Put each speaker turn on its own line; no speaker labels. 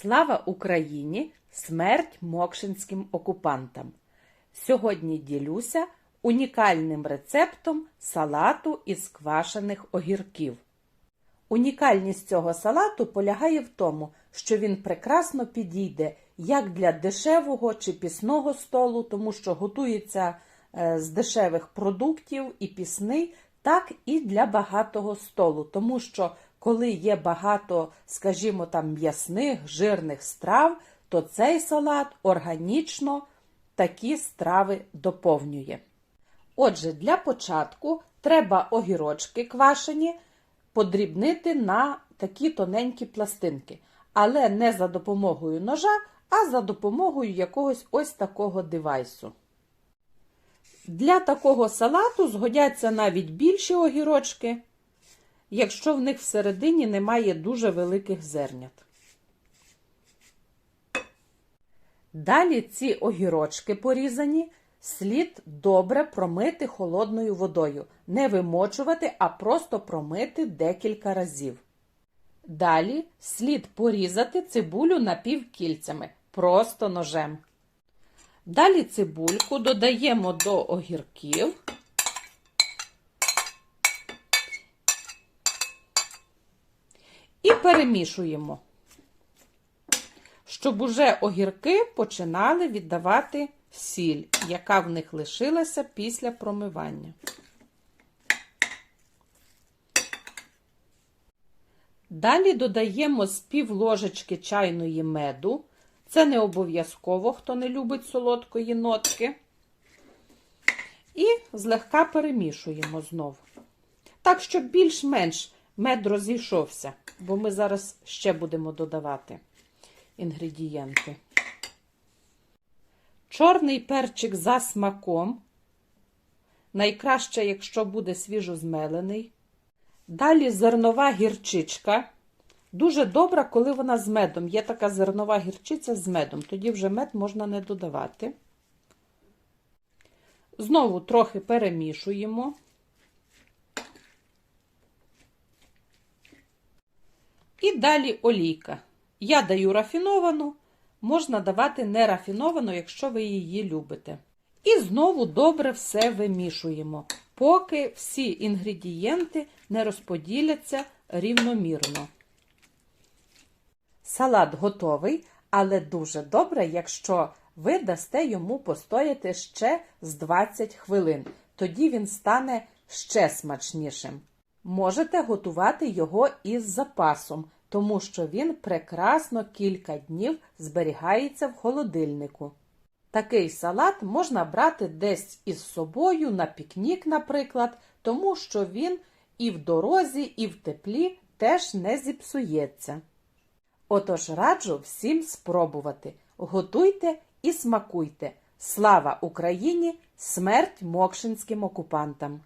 Слава Україні! Смерть мокшинським окупантам! Сьогодні ділюся унікальним рецептом салату із квашених огірків. Унікальність цього салату полягає в тому, що він прекрасно підійде як для дешевого чи пісного столу, тому що готується е, з дешевих продуктів і пісний, так і для багатого столу, тому що коли є багато, скажімо, там м'ясних, жирних страв, то цей салат органічно такі страви доповнює. Отже, для початку треба огірочки квашені подрібнити на такі тоненькі пластинки, але не за допомогою ножа, а за допомогою якогось ось такого девайсу. Для такого салату згодяться навіть більші огірочки, якщо в них всередині немає дуже великих зернят. Далі ці огірочки порізані слід добре промити холодною водою. Не вимочувати, а просто промити декілька разів. Далі слід порізати цибулю напівкільцями, просто ножем. Далі цибульку додаємо до огірків. І перемішуємо, щоб уже огірки починали віддавати сіль, яка в них лишилася після промивання. Далі додаємо з пів ложечки чайної меду. Це не обов'язково, хто не любить солодкої нотки. І злегка перемішуємо знову. Так, щоб більш-менш мед розійшовся, бо ми зараз ще будемо додавати інгредієнти. Чорний перчик за смаком. Найкраще, якщо буде свіжозмелений. Далі зернова гірчичка. Дуже добра, коли вона з медом. Є така зернова гірчиця з медом, тоді вже мед можна не додавати. Знову трохи перемішуємо. І далі олійка. Я даю рафіновану, можна давати нерафіновану, якщо ви її любите. І знову добре все вимішуємо, поки всі інгредієнти не розподіляться рівномірно. Салат готовий, але дуже добре, якщо ви дасте йому постояти ще з 20 хвилин. Тоді він стане ще смачнішим. Можете готувати його із запасом, тому що він прекрасно кілька днів зберігається в холодильнику. Такий салат можна брати десь із собою на пікнік, наприклад, тому що він і в дорозі, і в теплі теж не зіпсується. Отож раджу всім спробувати. Готуйте і смакуйте. Слава Україні! Смерть мокшинським окупантам!